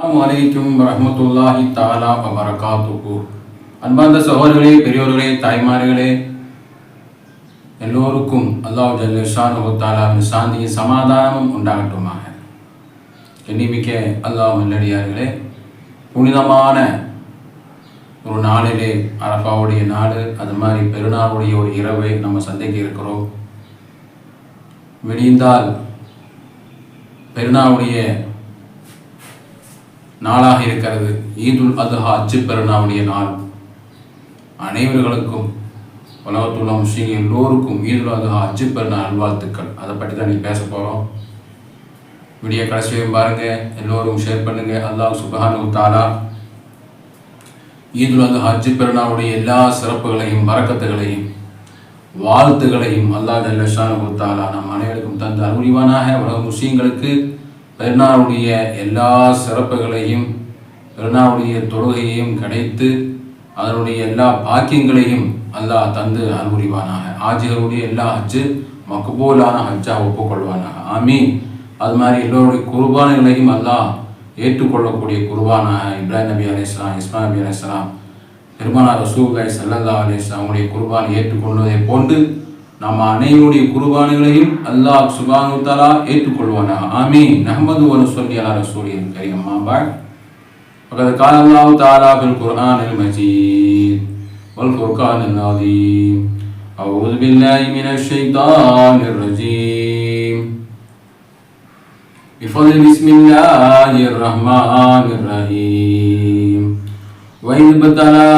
அஸ்ஸலாமு அலைக்கும் ரஹமத்துல்லாஹி தாலா வபரகாத்துஹு. அன்பார்ந்த சகோதரர்களே பெரியோர்களே தாய்மார்களே எல்லோருக்கும் அல்லாஹ் ஜல்லுஷான் தாலாவின் சாந்தியும் சமாதானமும் உண்டாகட்டுமாக. எண்ணிமிக்க அல்லாஹ் நல்லடியார்களே புனிதமான ஒரு நாளிலே அரபாவுடைய நாடு அது மாதிரி பெருநாளுடைய ஒரு இரவை நம்ம சந்திக்க இருக்கிறோம். விடிந்தால் பெருநாளுடைய நாளாக இருக்கிறது. ஈதுல் அதுஹா அச்சு பெருநாவுடைய நாள். அனைவர்களுக்கும் உலகத்துள்ள முஸ்லீம் எல்லோருக்கும் ஈதுல் அதுஹா அச்சு பெருநாள் நல்வாழ்த்துக்கள். அதை பற்றி தான் நீங்கள் பேச போகிறோம் வீடியோ கடைசியும் பாருங்க. எல்லோரும் ஷேர் பண்ணுங்க. அல்லாஹ் சுபஹானு தாலா ஈதுல் அதுஹா அச்சு பெருநாளுடைய எல்லா சிறப்புகளையும் வரக்கத்துகளையும் வாழ்த்துகளையும் அல்லாஹ் ஜல்லஷானு தாலா நம் அனைவருக்கும் தந்த அறிவானாக உலக முஸ்லீம்களுக்கு பெருநாளுடைய எல்லா சிறப்புகளையும் பெருநாளுடைய தொழுகையையும் கிடைத்து அதனுடைய எல்லா பாக்கியங்களையும் அல்லாஹ் தந்து அனுபவிவானாக ஆஜிகளுடைய எல்லா ஹஜ்ஜு மக்பூலான ஹஜ்ஜாக ஒப்புக்கொள்வானாக. ஆமீன். அது மாதிரி எல்லோருடைய குர்பான்களையும் அல்லாஹ் ஏற்றுக்கொள்ளக்கூடிய குர்பானாக இப்ராஹிம் நபி அலிஸ்லாம் இஸ்மா நபி அலிஸ்லாம் பெருமானார் ரசூல்லாய் சல்லல்லா அலிஸ்லாம் அவங்களுடைய குர்பானை ஏற்றுக்கொள்வதை போன்று நம்ம அனைவருடைய குர்பான்களையும் அல்லாஹ் சுபானு தலா ஏற்றுக்கொள்வானாக ஆமீன் நஹமது வனு சொல்லி அலா ரசூலின் கரீம் அம்மா பாய் وقد قال الله تعالى في القرآن المجيد والفرقان العظيم أعوذ بالله من الشيطان الرجيم بفضل بسم الله الرحمن الرحيم وإذ ابتلى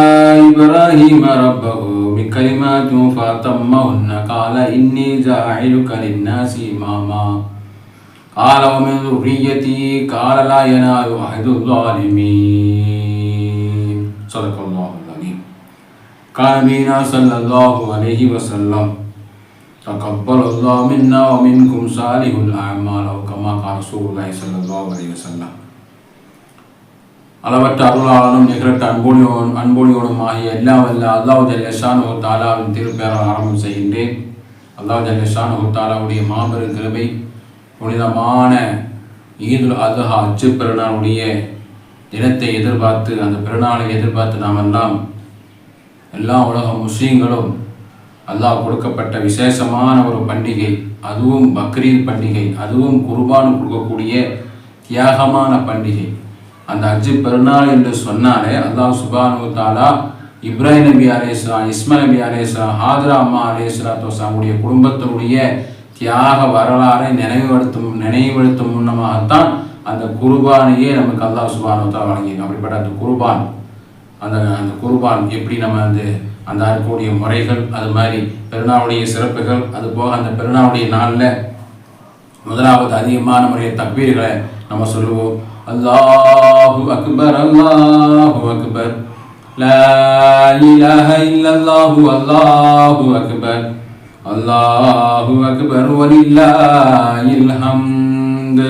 إبراهيم ربه بكلمات فأتمهن. قال إني جاعلك للناس إماما. قال ومن ذريتي. قال لا ينال عهد الظالمين. صدق الله العظيم. قال نبينا صلى الله عليه وسلم تقبل الله منا ومنكم صالح الأعمال. أو كما قال رسول الله صلى الله عليه وسلم. அளவற்ற அருளாளனும் நிகரட்ட அன்போடியோடும் அன்போடியோடும் ஆகிய எல்லாம் வல்ல அல்லாஹ் ஒரு தாலாவின் திருப்பேரால் ஆரம்பம் செய்கின்றேன் அல்லாஹ் ஒரு தாலாவுடைய மாபெரும் கிருபை புனிதமான ஈதுல் அதுஹா அச்சு பெருநாளுடைய தினத்தை எதிர்பார்த்து அந்த பெருநாளை எதிர்பார்த்து நாம் எல்லாம் எல்லா உலக முஸ்லீம்களும் அல்லாஹ் கொடுக்கப்பட்ட விசேஷமான ஒரு பண்டிகை அதுவும் பக்ரீத் பண்டிகை அதுவும் குர்பான் கொடுக்கக்கூடிய தியாகமான பண்டிகை அந்த அஜு பெருநாள் என்று சொன்னாலே அல்லாஹ் சுபானு தாலா இப்ராஹிம் நபி அலேஸ்லா இஸ்மா நபி அலேஸ்லா ஹாஜரா அம்மா அலேஸ்லா தோசாவுடைய குடும்பத்தினுடைய தியாக வரலாறை நினைவுபடுத்தும் நினைவுபடுத்தும் முன்னமாகத்தான் அந்த குருபானையே நமக்கு அல்லாஹ் சுபானு தாலா அப்படிப்பட்ட அந்த குருபான் அந்த அந்த குருபான் எப்படி நம்ம வந்து அந்த இருக்கக்கூடிய முறைகள் அது மாதிரி பெருநாளுடைய சிறப்புகள் அது போக அந்த பெருநாளுடைய நாளில் முதலாவது அதிகமான முறைய தப்பீர்களை நம்ம சொல்லுவோம். الله أكبر الله أكبر. لا إله إلا الله الله أكبر. الله أكبر ولله الحمد.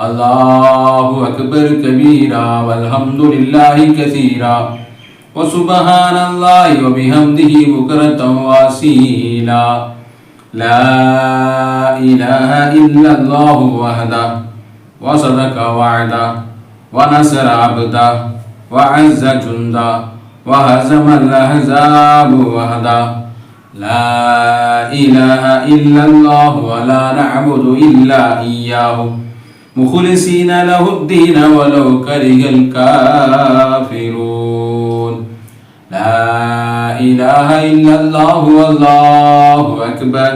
الله أكبر كبيرا والحمد لله كثيرا. وسبحان الله وبحمده بكرة واسيلا لا إله إلا الله وحده. وصدق وعده ونصر عبده وعز جنده وهزم الأحزاب وحده لا إله إلا الله ولا نعبد إلا إياه. مخلصين له الدين ولو كره الكافرون. لا إله إلا الله والله أكبر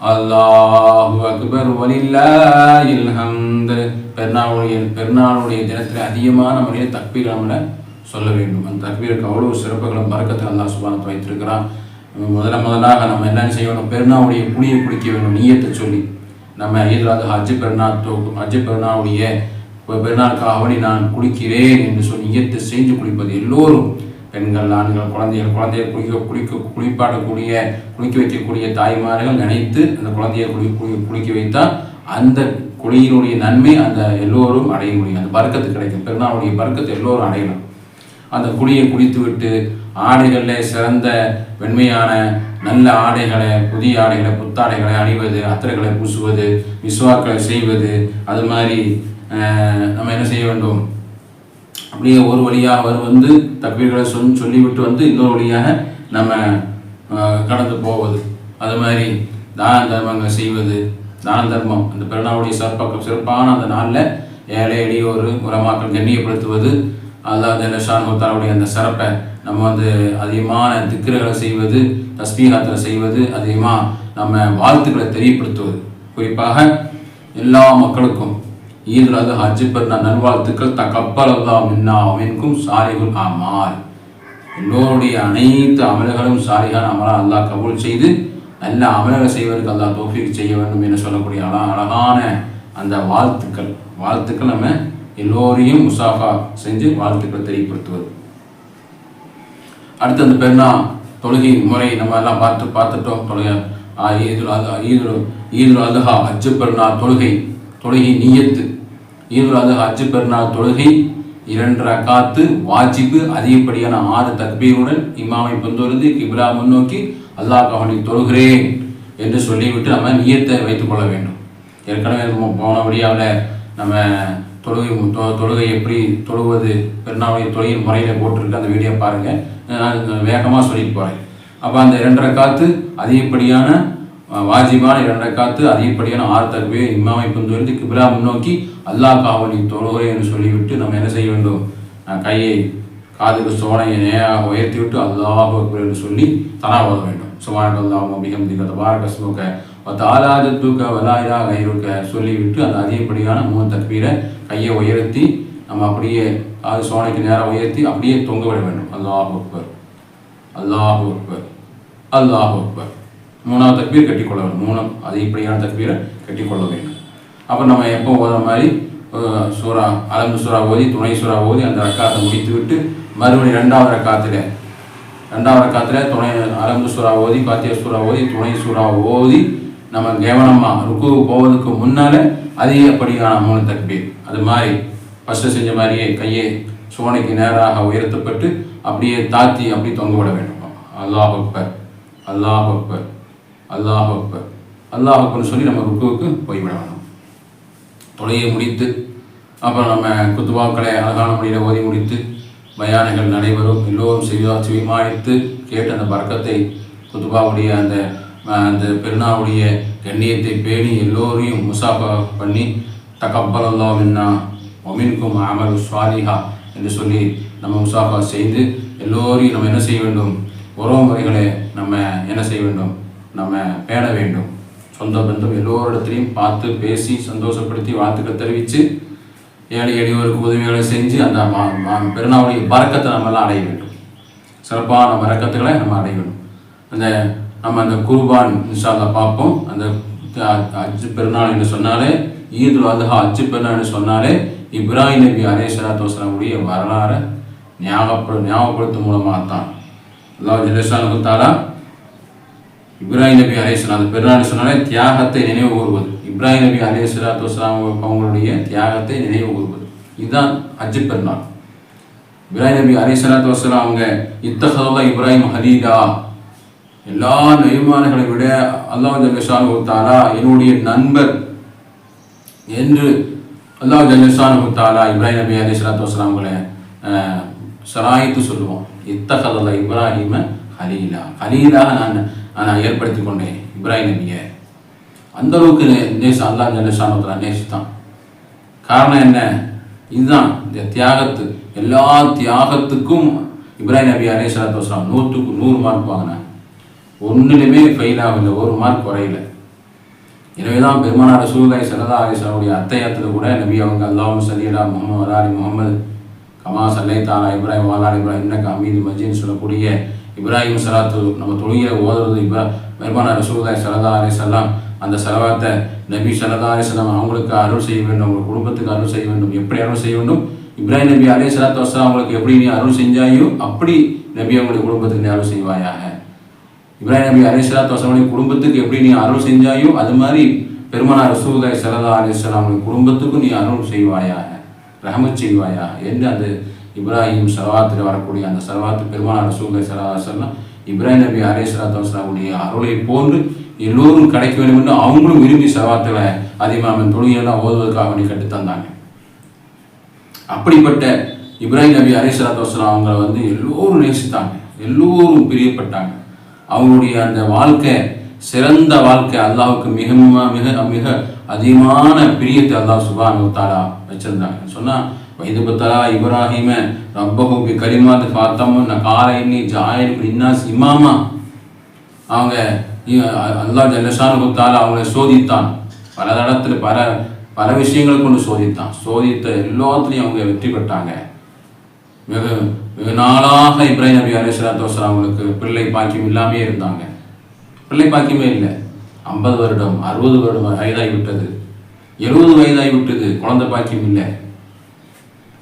الله أكبر ولله الحمد. பெருநாளுடைய பெருநாளுடைய தினத்தில் அதிகமான முறையில் தக்பீர் நம்மளை சொல்ல வேண்டும். அந்த தக்பீருக்கு அவ்வளோ சிறப்புகளும் பறக்கத்தை அல்லாஹ் சுபானத்தை வைத்திருக்கிறான். முதல்ல முதலாக நம்ம என்ன செய்யணும்? பெருநாளுடைய புளியை குடிக்க வேண்டும் நீயத்தை சொல்லி. நம்ம இதில் ஹஜ்ஜு பெருநாள் ஹஜ்ஜு பெருநாளுடைய பெருநாளுக்காக வேண்டி நான் குளிக்கிறேன் என்று சொல்லி நீயத்தை செஞ்சு குளிப்பது எல்லோரும் பெண்கள் ஆண்கள் குழந்தைகள் குழந்தைய குளிக்க குளிக்க குளிப்பாடக்கூடிய குளிக்க வைக்கக்கூடிய தாய்மார்கள் நினைத்து அந்த குழந்தையை குளி குளிக்க வைத்தால் அந்த குழியினுடைய நன்மை அந்த எல்லோரும் அடைய முடியும். அந்த பறக்கத்து கிடைக்கும். பெருநாளுடைய பறக்கத்தை எல்லோரும் அடையலாம். அந்த குழியை குடித்து விட்டு ஆடைகளில் சிறந்த வெண்மையான நல்ல ஆடைகளை புதிய ஆடைகளை புத்தாடைகளை அணிவது அத்திரைகளை பூசுவது விஸ்வாக்களை செய்வது அது மாதிரி நம்ம என்ன செய்ய வேண்டும்? அப்படியே ஒரு வழியாக அவர் வந்து தப்பீர்களை சொல் சொல்லிவிட்டு வந்து இன்னொரு வழியாக நம்ம கடந்து போவது. அது மாதிரி தான தர்மங்கள் செய்வது. தான தர்மம். அந்த பிறனாவுடைய சிறப்பாக்க சிறப்பான அந்த நாளில் ஏழை எளியோர் உரமாக்கள் கண்ணியப்படுத்துவது அல்லாஹ் ஷானுத்தாருடைய அந்த சிறப்பை நம்ம வந்து அதிகமான திக்கிரகளை செய்வது தஸ்பீகாத்தில் செய்வது அதிகமாக நம்ம வாழ்த்துக்களை தெரியப்படுத்துவது. குறிப்பாக எல்லா மக்களுக்கும் ஈதுல் அது ஹஜ்ஜு பெருநா நல்வாழ்த்துக்கள். தக்கப்பல் அல்லா மின்னா அவனுக்கும் சாரிகுல் அமால். எல்லோருடைய அனைத்து அமல்களும் சாரிகான அமலா அல்லாஹ் கபூல் செய்து நல்ல அமல்களை செய்வதற்கு அல்லா தோஃபிக் செய்ய வேண்டும் என்று சொல்லக்கூடிய அழகான அந்த வாழ்த்துக்கள். வாழ்த்துக்கள் நம்ம எல்லோரையும் முசாஃபா செஞ்சு வாழ்த்துக்களை தெரியப்படுத்துவது. அடுத்து அந்த பெருநா தொழுகை முறை நம்ம எல்லாம் பார்த்து பார்த்துட்டோம். தொழுகை ஆ, ஈதுல் அது ஈதுல் ஈதுல் அதுஹா அச்சு பெருநாள் தொழுகை தொழுகை நியத்து. ஈதுல் அதுஹா அச்சு பெருநாள் தொழுகை இரண்டு ரக்காத்து வாஜிப்பு அதிகப்படியான ஆறு தக்பீருடன் இமாமை பொந்தொழுந்து கிபிலா முன்னோக்கி அல்லாஹ் அவனை தொழுகிறேன் என்று சொல்லிவிட்டு நம்ம நியத்தை வைத்துக் கொள்ள வேண்டும். ஏற்கனவே நம்ம நம்ம தொழுகை தொ- தொழுகை எப்படி தொழுவது பெருநாளுடைய தொழுகின் முறையில் போட்டிருக்கு அந்த வீடியோ பாருங்கள் நான் வேகமாக சொல்லிட்டு போகிறேன் அப்போ அந்த இரண்டரை காத்து அதிகப்படியான வாஜிபான இரண்டரை காத்து அதிகப்படியான ஆறு தகுவே இமாமை புந்தொழித்து கிபிலா முன்னோக்கி அல்லாஹ் காவலி தொழுகிறேன் என்று சொல்லிவிட்டு நம்ம என்ன செய்ய வேண்டும்? கையை காதுக்கு சோனையை நேராக உயர்த்தி விட்டு அல்லாஹ் என்று சொல்லி தனா ஓத வேண்டும். சுமான் அல்லாஹ் மிகம் திகத தாலாத தூக்க தாலாஜத்துக்க வலாயிலா கைருக்க சொல்லிவிட்டு அந்த அதிகப்படியான மூணு தக்பீரை கையை உயர்த்தி நம்ம அப்படியே அது சோனைக்கு நேராக உயர்த்தி அப்படியே தொங்க விட வேண்டும். அல்லாஹ் அக்பர். அல்லாஹ் அக்பர். அல்லாஹ் அக்பர். மூணாவது தக்பீர் கட்டிக்கொள்ள வேண்டும். மூணு அதிகப்படியான தக்பீரை கட்டிக்கொள்ள வேண்டும். அப்போ நம்ம எப்போ ஓதுற மாதிரி சூறா சூரா அலந்து சூறா ஓதி துணை சூறா ஓதி அந்த ரக்காத்தை முடித்து விட்டு மறுபடியும் ரெண்டாவது ரக்காத்தில் ரெண்டாவது ரக்காத்தில் துணை அரம்பு சூறா ஓதி பாத்திய சூறா ஓதி துணை சூறா ஓதி நம்ம கவனமாக ருக்கு போவதுக்கு முன்னாலே அதிகப்படியான மூணு தக்பீர். அது மாதிரி ஃபஸ்ட்டு செஞ்ச மாதிரியே கையை சுவனைக்கு நேராக உயர்த்தப்பட்டு அப்படியே தாத்தி அப்படி தொங்க விட வேண்டும். அல்லாஹ் அக்பர் அல்லாஹ் அக்பர் அல்லாஹ் அக்பர். அல்லாஹ் அக்பர்னு சொல்லி நம்ம ருக்குவுக்கு போய்விட வேணும் தொலையை முடித்து அப்புறம் நம்ம குத்துபாக்களை அழகான முறையில் ஓதி முடித்து பயானைகள் நடைபெறும் எல்லோரும் செவியா செவிமானித்து கேட்டு அந்த பறக்கத்தை குத்துபாவுடைய அந்த அந்த பெருநாவுடைய கண்ணியத்தை பேணி எல்லோரையும் முசாஃபா பண்ணி தகப்பல் மின்னா ஒமின்கும் அமர் ஸ்வாலிஹா என்று சொல்லி நம்ம முசாஃபா செய்து எல்லோரையும் நம்ம என்ன செய்ய வேண்டும்? உறவு முறைகளை நம்ம என்ன செய்ய வேண்டும்? நம்ம பேண வேண்டும். சொந்த பந்தம் எல்லோரிடத்திலையும் பார்த்து பேசி சந்தோஷப்படுத்தி வாழ்த்துக்கள் தெரிவித்து ஏழை எளியோருக்கு உதவிகளை செஞ்சு அந்த பெருநாளுடைய பறக்கத்தை நம்ம அடைய வேண்டும். சிறப்பான பறக்கத்துகளை நம்ம அடைய வேண்டும். அந்த நம்ம அந்த குர்பான் இன்ஷால்லா பார்ப்போம். அந்த அச்சு பெருநாள் என்று சொன்னாலே ஈதுல் அதுஹா அஜ்ஜு பெருநாள் என்று சொன்னாலே இப்ராஹிம் நபி அலே சலாத்து வஸ்லாமுடைய வரலாறை ஞாபகப்படு ஞாபகப்படுத்தும் மூலமாக தான் அல்லாஹ் ஜெலேஷானு தாலா இப்ராஹிம் நபி அலேஸ்லாம் அந்த பெருநாள் சொன்னாலே தியாகத்தை நினைவு கூறுவது. இப்ராஹிம் நபி அலே சலாத்து வஸ்லாம் அவங்களுடைய தியாகத்தை நினைவு கூறுவது இதுதான் அஜித் பெருநாள். இப்ராஹிம் நபி அலே சலாத்து வஸ்லாம் அவங்க இத்தகதா இப்ராஹிம் ஹலீலா எல்லா நெய்மான்களை விட அல்லாஹ் ஜல்லஷான் கொடுத்தாரா என்னுடைய நண்பர் என்று அல்லாஹ் ஜல்லஷான் கொடுத்தாரா இப்ராஹிம் நபி அலி சலாத்து வஸ்லாம்களை சராய்த்து சொல்லுவோம் இத்தகதா இப்ராஹிம ஹலீலா. ஹலீலாக நான் நான் ஏற்படுத்தி கொண்டேன் இப்ராஹிம் நபியை. அந்த அளவுக்கு நேசம் அல்லா ஜல்லஷான் நேசித்தான். காரணம் என்ன? இதுதான் இந்த தியாகத்து. எல்லா தியாகத்துக்கும் இப்ராஹிம் நபி அலி சலாத்து வஸ்லாம் நூற்றுக்கு நூறு மார்க் வாங்கினேன் ஒன்றுலையுமே ஃபெயில் ஆகலை ஒரு மார்க் குறையல. எனவே தான் பெருமானார் சூதாய் சரதா அலேஸ்வரனுடைய அத்தையத்தில் கூட நபி அவங்க அல்லாஹும் சலீலா முகமது வலாலி முகமது கமா சல்லை தாலா இப்ராஹிம் வாலாலி இப்ராஹிம் இன்னக்கு அமீது மஜின்னு சொல்லக்கூடிய இப்ராஹிம் சலாத்து நம்ம தொழுகிற ஓதுறது இப்ரா பெருமானார் சூதாய் சரதா அலைஹி வஸல்லம் அந்த செலவாத்தை நபி ஸல்லல்லாஹு அவங்களுக்கு அருள் செய்ய வேண்டும் அவங்க குடும்பத்துக்கு அருள் செய்ய வேண்டும். எப்படி அருள் செய்ய வேண்டும்? இப்ராஹிம் நபி அலே சலாத்து வஸலாம் அவங்களுக்கு எப்படி நீ அருள் செஞ்சாயோ அப்படி நபி அவங்களுடைய குடும்பத்துக்கு நீ அருள் செய்வாயாக. இப்ராஹிம் நபி அலிஸ்லாத்து வசனுடைய குடும்பத்துக்கு எப்படி நீ அருள் செஞ்சாயோ அது மாதிரி பெருமானார் ரசூதாய் ஸல்லல்லாஹு அலைஹி அவங்களுடைய குடும்பத்துக்கும் நீ அருள் செய்வாயாக ரஹமத் செய்வாயா என்று அந்த இப்ராஹிம் சலவாத்தில் வரக்கூடிய அந்த சலவாத்து பெருமானார் ரசூதாய் ஸல்லல்லாஹு அலைஹி இப்ராஹிம் நபி அலைஹிஸ்ஸலாத்து வஸலாமுடைய அருளை போன்று எல்லோரும் கிடைக்க வேண்டும் என்று அவங்களும் விரும்பி சலவாத்தில் அதிகமாக தொழுகையெல்லாம் ஓதுவதற்காக வேண்டி கற்றுத் தந்தாங்க அப்படிப்பட்ட இப்ராஹிம் நபி அலிஸ்லாத்து வஸ்லாம் அவங்கள வந்து எல்லோரும் நேசித்தாங்க. எல்லோரும் பிரியப்பட்டாங்க. அவங்களுடைய அந்த வாழ்க்கை சிறந்த வாழ்க்கை அல்லாஹுக்கு மிக மிக மிக அதிகமான பிரியத்தை அல்லாஹ் சுபானு தாலா வச்சிருந்தாங்க. சொன்னா வைதுபத்தலா இப்ராஹிம ரப்பஹு பி கலிமாத்து நான் காலை கால இன்னி ஜாயில் இன்னாஸ் இமாமா. அவங்க அல்லா அல்லாஹ் ஜல்லஷானு தாலா அவங்களை சோதித்தான். பல தடத்துல பல பல விஷயங்கள் கொண்டு சோதித்தான். சோதித்த எல்லாத்துலேயும் அவங்க வெற்றி பெற்றாங்க. வெகு வெகு நாளாக இப்ராஹிம் நபி அலிஸ்லாத்து வஸ்லாம் அவங்களுக்கு பிள்ளை பாக்கியம் இல்லாமே இருந்தாங்க. பிள்ளை பாக்கியமே இல்லை. ஐம்பது வருடம் அறுபது வருடம் வயதாகி விட்டது. எழுபது வயதாகி விட்டது. குழந்தை பாக்கியம் இல்லை.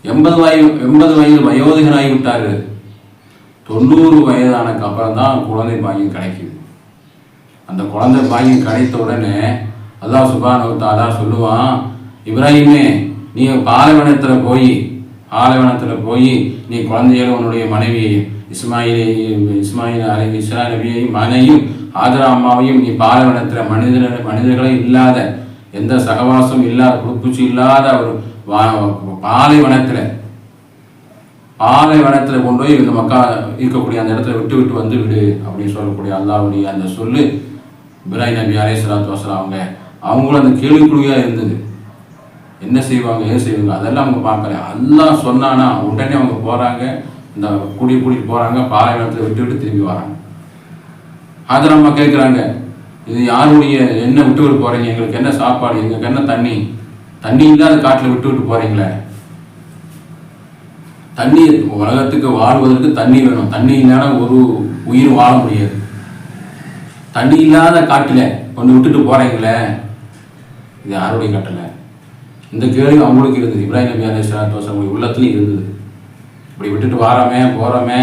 எண்பது வயது எண்பது வயது வயோதிகனாகி விட்டாரு. தொண்ணூறு வயதானக்கு அப்புறம் தான் குழந்தை பாக்கியம் கிடைக்குது. அந்த குழந்தை பாக்கியம் கிடைத்த உடனே அல்லாஹ் சுபானு சொல்லுவான் இப்ராஹிமே நீ பாலைவனத்தில் போய் பாலைவனத்தில் போய் நீ குழந்தையோட உன்னுடைய மனைவி இஸ்மாயிலையும் இஸ்மாயில் அலி இஸ்ரா நபியையும் மனையும் ஆதரா அம்மாவையும் நீ பாலைவனத்தில் மனிதர் மனிதர்களே இல்லாத எந்த சகவாசம் இல்லாத குடுப்பூச்சி இல்லாத ஒரு வா- பாலைவனத்தில் பாலைவனத்தில் கொண்டு போய் இந்த மக்கா இருக்கக்கூடிய அந்த இடத்துல விட்டு விட்டு வந்து விடு அப்படின்னு சொல்லக்கூடிய அல்லாவுடைய அந்த சொல்லு. இப்ராஹிம் நபி அலே சலாத்து வசலாம் அவங்க அவங்களும் அந்த கேள்விக்குழியாக இருந்தது. என்ன செய்வாங்க ஏன் செய்வாங்க அதெல்லாம் அவங்க பார்க்கல. அதெல்லாம் சொன்னானா உடனே அவங்க போகிறாங்க இந்த குடி கூட்டிகிட்டு போகிறாங்க பாலைவனத்தில் விட்டு விட்டு திரும்பி வராங்க. ஆதரம்மா கேட்குறாங்க இது யாருடைய என்ன விட்டு விட்டு போகிறீங்க எங்களுக்கு என்ன சாப்பாடு எங்களுக்கு என்ன தண்ணி? தண்ணி இல்லாத காட்டில் விட்டு விட்டு போகிறீங்களே தண்ணி உலகத்துக்கு வாழ்வதற்கு தண்ணி வேணும். தண்ணி இல்லைன்னா ஒரு உயிர் வாழ முடியாது. தண்ணி இல்லாத காட்டில் கொண்டு விட்டுட்டு போகிறீங்களே இது யாருடைய கட்டளை? இந்த கேள்வி அவங்களுக்கு இருந்தது. இப்ராஹிம் நபி அலி சலாத்து அவங்க உள்ளத்துலையும் இருந்தது. இப்படி விட்டுட்டு வாரமே போகிறோமே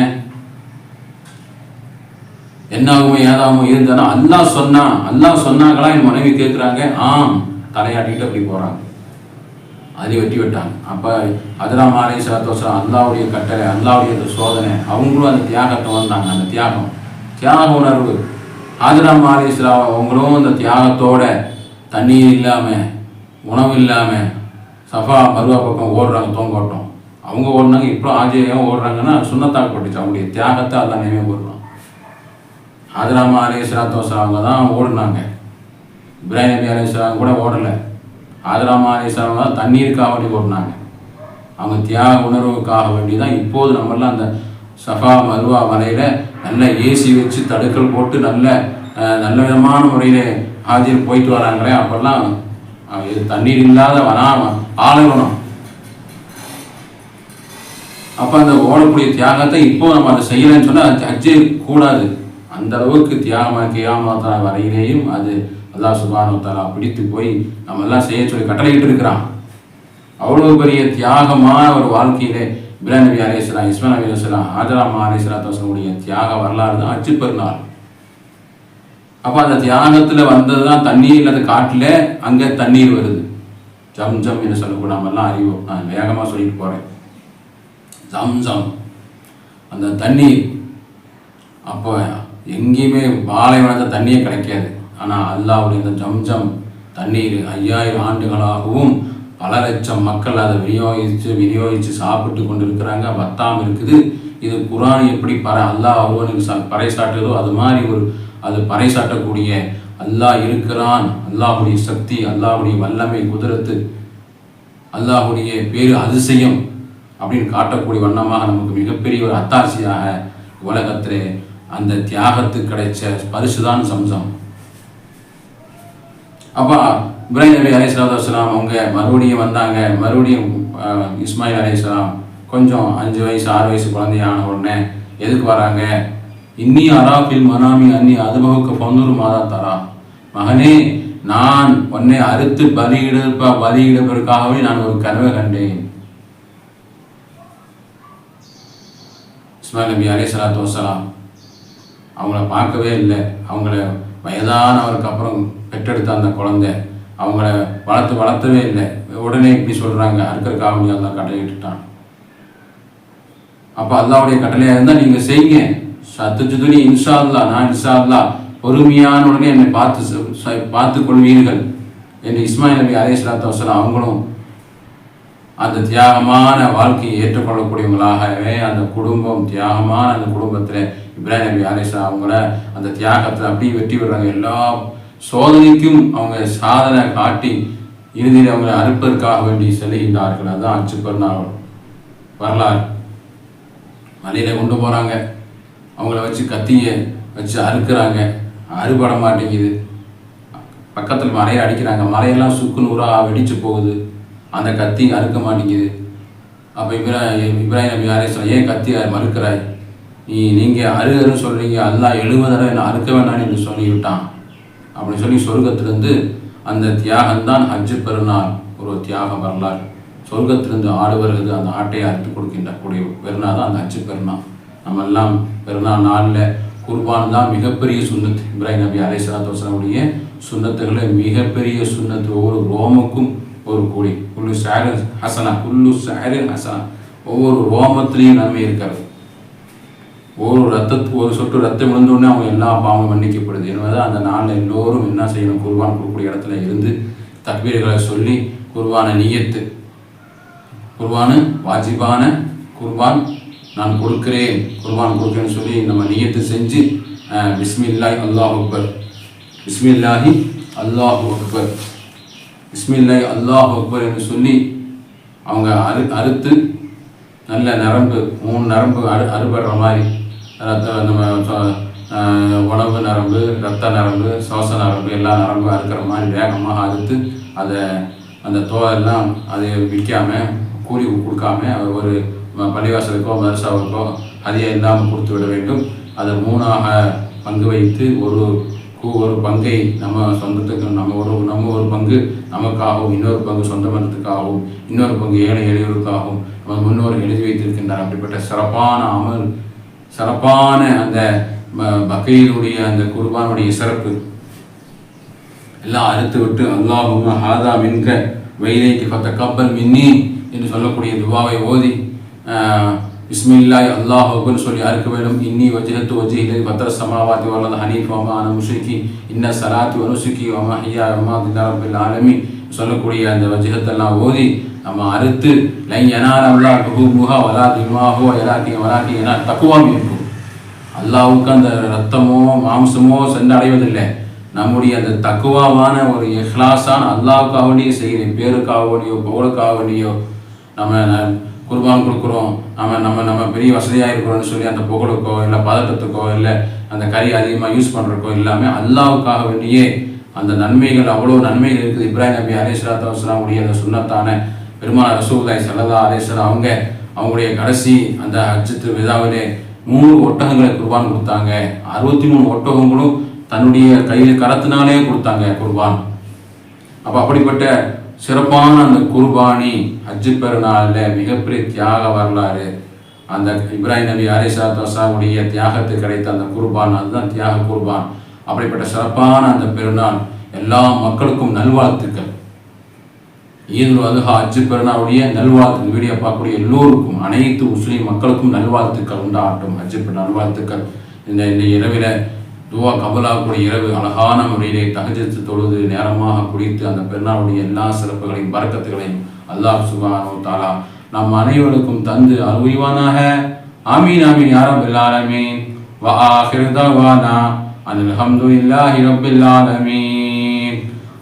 என்னாகுமோ ஏதாகுமோ இருந்தாலும் அல்லா சொன்னா அல்லா சொன்னாங்களா என் மனைவி கேட்குறாங்க ஆம் தலையாட்டிட்டு அப்படி போகிறாங்க அதை வெட்டி விட்டாங்க. அப்போ அதெல்லாம் மாலை சலாத்தோசரம் அல்லாவுடைய கட்டளை அல்லாவுடைய அந்த சோதனை அவங்களும் அந்த தியாகத்தை வந்தாங்க. அந்த தியாகம் தியாக உணர்வு. ஆதிராம் மாலை அவங்களும் அந்த தியாகத்தோட தண்ணீர் இல்லாமல் உணவு இல்லாமல் சஃபா மருவா பக்கம் ஓடுறாங்க தோங்கோட்டம். அவங்க ஓடினாங்க இப்போ ஆஜயம் ஓடுறாங்கன்னா சுண்ணத்தாக்கப்பட்டுச்சு அவங்களுடைய தியாகத்தை அதான் நினைவு கூறுறோம் ஆதிராமா அலி சலாத்தோசரம் அவங்க தான் ஓடுனாங்க. இப்ராஹிம் நபி அலி கூட ஓடலை. ஆதராமா அலிஸ்லாம் தான் தண்ணீருக்காக வேண்டி ஓடினாங்க. அவங்க தியாக உணர்வுக்காக வேண்டி தான் இப்போது நம்மளாம் அந்த சஃபா மருவா மலையில் நல்ல ஏசி வச்சு தடுக்கல் போட்டு நல்ல நல்ல விதமான முறையில் ஆஜர் போயிட்டு வராங்களே அப்போல்லாம் இது தண்ணீர் இல்லாத வனாம ஆளுகணும் அப்போ அந்த ஓடக்கூடிய தியாகத்தை இப்போ நம்ம அதை செய்யலைன்னு சொன்னால் அஜே கூடாது. அந்த அளவுக்கு தியாகமாக கியாமத்தா வரையிலேயும் அது அல்லா சுபானு பிடித்து போய் நம்ம எல்லாம் செய்ய சொல்லி கட்டளையிட்டு இருக்கிறான். அவ்வளோ பெரிய தியாகமான ஒரு வாழ்க்கையிலே இப்ராஹிம் அலி இஸ்லாம் இஸ்மா நபி அலையாம் ஆஜராமா அலையாத்துடைய தியாக வரலாறு தான் அச்சு பெருநாள். அப்போ அந்த தியாகத்தில் வந்தது தான் தண்ணீர் இல்லாத காட்டில் அங்கே தண்ணீர் வருது. ஜம் ஜம் என்று சொல்லக்கூட நம்ம அறிவோம். நான் வேகமாக சொல்லிட்டு போகிறேன் ஜம் ஜம். அந்த தண்ணீர். அப்போ எங்கேயுமே பாலைவனத்தை தண்ணியே கிடைக்காது. ஆனால் அல்லாவுடைய இந்த ஜம்ஜம் தண்ணீர் ஐயாயிரம் ஆண்டுகளாகவும் பல லட்சம் மக்கள் அதை விநியோகித்து விநியோகித்து சாப்பிட்டு கொண்டு இருக்கிறாங்க வத்தாமல் இருக்குது. இது குரான் எப்படி பற அல்லாஹ் ஒருவனுக்கு சா பறைசாட்டுதோ அது மாதிரி ஒரு அது பறைசாட்டக்கூடிய அல்லாஹ் இருக்கிறான். அல்லாஹுடைய சக்தி அல்லாஹுடைய வல்லமை குதிரத்து அல்லாஹுடைய பேரு அதிசயம் அப்படின்னு காட்டக்கூடிய வண்ணமாக நமக்கு மிகப்பெரிய ஒரு அத்தாட்சியாக உலகத்திலே அந்த தியாகத்துக்கு கிடைச்ச பரிசுதான் சம்சம். அப்போ இப்ராஹிம் நபி அலி சலாத்துலாம் அவங்க மறுபடியும் வந்தாங்க. மறுபடியும் இஸ்மாயில் இஸ்மாயில் அலையாம் கொஞ்சம் அஞ்சு வயசு ஆறு வயசு குழந்தையான உடனே எதுக்கு வராங்க? இன்னி அராபில் மனாமி அன்னி அதுபகுக்கு பொன்னூறு மாதா தரா. மகனே நான் உன்னை அறுத்து பலியிடப்ப பலியிடுவதற்காகவே நான் ஒரு கனவை கண்டேன். இஸ்மாயில் நபி அலி சலாத்து வசலாம் அவங்கள பார்க்கவே இல்லை. அவங்கள வயதானவருக்கு அப்புறம் பெற்றெடுத்த அந்த குழந்தை அவங்கள வளர்த்து வளர்த்தவே இல்லை. உடனே இப்படி சொல்கிறாங்க அறுக்கிற முடியாது அல்லா கட்டளையிட்டுட்டான் அப்போ அல்லாவுடைய கட்டளையாக இருந்தால் நீங்கள் செய்யுங்க. சத்துச்சுதுனி இன்ஷா அல்லா நான் இன்ஷா அல்லா பொறுமையான உடனே என்னை பார்த்து பார்த்து கொள்வீர்கள் என்று இஸ்மாயில் நபி அலே சலாத்து வசலாம் அவங்களும் அந்த தியாகமான வாழ்க்கையை ஏற்றுக்கொள்ளக்கூடியவங்களாகவே அந்த குடும்பம் தியாகமான அந்த குடும்பத்தில் இப்ராஹிம் நபி அலிசா அவங்கள அந்த தியாகத்தில் அப்படியே வெற்றி விடுறாங்க எல்லா சோதனைக்கும் அவங்க சாதனை காட்டி இறுதியில் அவங்களை அறுப்பதற்காக வேண்டி செல்கின்றார்கள். அதுதான் அச்சு பெருநாள் வரலாறு. மலையில் கொண்டு போகிறாங்க அவங்கள வச்சு கத்தியை வச்சு அறுக்கிறாங்க. அறுபட மாட்டேங்குது. பக்கத்தில் மலையை அடிக்கிறாங்க. மலையெல்லாம் சுக்கு நூறாக வெடிச்சு போகுது. அந்த கத்தி அறுக்க மாட்டேங்குது. அப்போ இப்ரா இப்ராஹிம் நபி சொல்ல ஏன் கத்தி மறுக்கிறாய்? நீ நீங்கள் அரு அருன்னு சொல்கிறீங்க அல்லா எழுபது தடவை நான் அறுக்க வேண்டாம்னு என்று சொல்லிவிட்டான். அப்படின்னு சொல்லி சொர்க்கத்திலிருந்து அந்த தியாகம்தான் ஹஜ்ஜு பெருநாள். ஒரு தியாக வரலாறு. சொர்க்கத்திலிருந்து ஆடு வருகிறது அந்த ஆட்டையை அறுத்து கொடுக்கின்ற கூடிய பெருநாள் தான் அந்த ஹஜ்ஜு பெருநாள். நம்ம எல்லாம் பெருநாள் நாளில் குர்பான் தான் மிகப்பெரிய சுண்ணத்து. இப்ராஹிம் நபி அலை சலாத்துடைய சுண்ணத்துகளை மிகப்பெரிய சுண்ணத்து. ஒவ்வொரு ரோமுக்கும் ஒரு கூடி குல்லு சாரு ஹசனா குல்லு சாரு ஹசனா. ஒவ்வொரு ரோமத்திலையும் நன்மை இருக்கிறது. ஒரு ரத்தத்து ஒரு சொட்டு ரத்தம் விழுந்தோடனே அவங்க எல்லா பாவமும் மன்னிக்கப்படுது. எனவே அந்த நாளில் எல்லோரும் என்ன செய்யணும்? குர்பான் கொடுக்கக்கூடிய இடத்துல இருந்து தக்பீர்களை சொல்லி குர்பான நீயத்து. குருவானு வாஜிபான குர்பான் நான் கொடுக்குறேன். குர்பான் கொடுக்குறேன்னு சொல்லி நம்ம நீயத்து செஞ்சு பிஸ்மில்லாய் அல்லாஹ் அக்பர். பிஸ்மில்லாஹி அல்லாஹ் அக்பர். பிஸ்மில்லாய் அல்லாஹ் அக்பர் என்று சொல்லி அவங்க அறு அறுத்து நல்ல நரம்பு மூணு நரம்பு அறு அறுபடுற மாதிரி ரத்த நம்ம உணவு நரம்பு ரத்த நரம்பு சுவாச நரம்பு எல்லா நரம்பும் அறுக்கிற மாதிரி வேகமாக அறுத்து அதை அந்த தோலெல்லாம் அதை விற்காமல் கூலி கொடுக்காம ஒரு பள்ளிவாசலுக்கோ மதரசாவுக்கோ அதிகம் இல்லாமல் கொடுத்து விட வேண்டும். அதை மூணாக பங்கு வைத்து ஒரு ஒரு பங்கை நம்ம சொந்தத்துக்கு நம்ம ஒரு நம்ம ஒரு பங்கு நமக்காகவும் இன்னொரு பங்கு சொந்த மதத்துக்காகவும் இன்னொரு பங்கு ஏழை எளியோருக்காகவும் நம்ம முன்னோர் எழுதி வைத்திருக்கின்றார் அப்படிப்பட்ட சிறப்பான அமல் சிறப்பான அந்த பக்கையினுடைய அந்த குர்பானுடைய சிறப்பு. எல்லாம் அறுத்து விட்டு அல்லாஹும் ஹாதா மின்க வெயிலைக்கு பத்த கப்பல் மின்னி என்று சொல்லக்கூடிய துவாவை ஓதி இஸ்மில்லாய் அல்லாஹ் சொல்லி அறுக்க வேண்டும். இன்னி வஜஹத்து வஜிஹிலை பத்திர சமாவாதி வரலது ஹனீஃப் வமான முஷிக்கி இன்ன சலாத்தி வனுசுக்கி வமா ஹியா வமா தில்லாரபில் ஆலமி சொல்லக்கூடிய அந்த வஜஹத்தெல்லாம் ஓதி நம்ம அறுத்து லை எனால் அல்லா முகா வலா திமாகோ எலாத்தி வலாத்தி என தக்குவாமி இருக்கும் அல்லாவுக்கு அந்த ரத்தமோ மாம்சமோ சென்றடைவதில்லை. நம்முடைய அந்த தக்குவாவான ஒரு இஹ்லாஸான அல்லாவுக்காக செய்கிறேன் பேருக்காக வேண்டியோ புகழுக்காக வேண்டியோ நம்ம குர்பான் கொடுக்குறோம். நம்ம நம்ம நம்ம பெரிய வசதியாக இருக்கிறோம்னு சொல்லி அந்த புகழுக்கோ இல்லை பதட்டத்துக்கோ இல்லை அந்த கறி அதிகமாக யூஸ் பண்ணுறக்கோ எல்லாமே அல்லாவுக்காக வேண்டியே அந்த நன்மைகள் அவ்வளோ நன்மைகள் இருக்குது. இப்ராஹிம் நபி அலேஸ்வராத்த வஸ்லாமுடைய அந்த சுண்ணத்தான பெருமான ரசூல்லாய் சல்லா அலேஸ்வரம் அவங்க அவங்களுடைய கடைசி அந்த அச்சத்து விதாவிலே மூணு ஒட்டகங்களை குர்பான் கொடுத்தாங்க. அறுபத்தி மூணு ஒட்டகங்களும் தன்னுடைய கையில் கரத்தினாலே கொடுத்தாங்க குர்பான். அப்போ அப்படிப்பட்ட சிறப்பான அந்த குர்பானி ஹஜ்ஜு பெருநாளில் மிகப்பெரிய தியாக வரலாறு. அந்த இப்ராஹிம் நபி அரிசா தசாவுடைய தியாகத்துக்கு கிடைத்த அந்த குர்பான் அதுதான் தியாக குர்பான். அப்படிப்பட்ட சிறப்பான அந்த பெருநாள் எல்லா மக்களுக்கும் நல்வாழ்த்துக்கள். ஈதுல் அதுஹா அஜு பெருனாவுடைய நல்வாழ்த்து வீடியோ பார்க்கக்கூடிய எல்லோருக்கும் அனைத்து முஸ்லீம் மக்களுக்கும் நல்வாழ்த்துக்கள் உண்டாகட்டும். அஜு நல்வாழ்த்துக்கள். இந்த இந்த இரவில் துவா கபலாக்கூடிய இரவு அழகான முறையிலே தகஜத்து தொழுது நேரமாக குடித்து அந்த பெருநாளுடைய எல்லா சிறப்புகளையும் பறக்கத்துகளையும் அல்லாஹ் சுபானோ தாலா நம் அனைவருக்கும் தந்து அருள்வானாக ஆமீன் ஆமீன் யாரம் எல்லாருமே வா வானா அனில் அஹமது இல்லாஹி ரபில்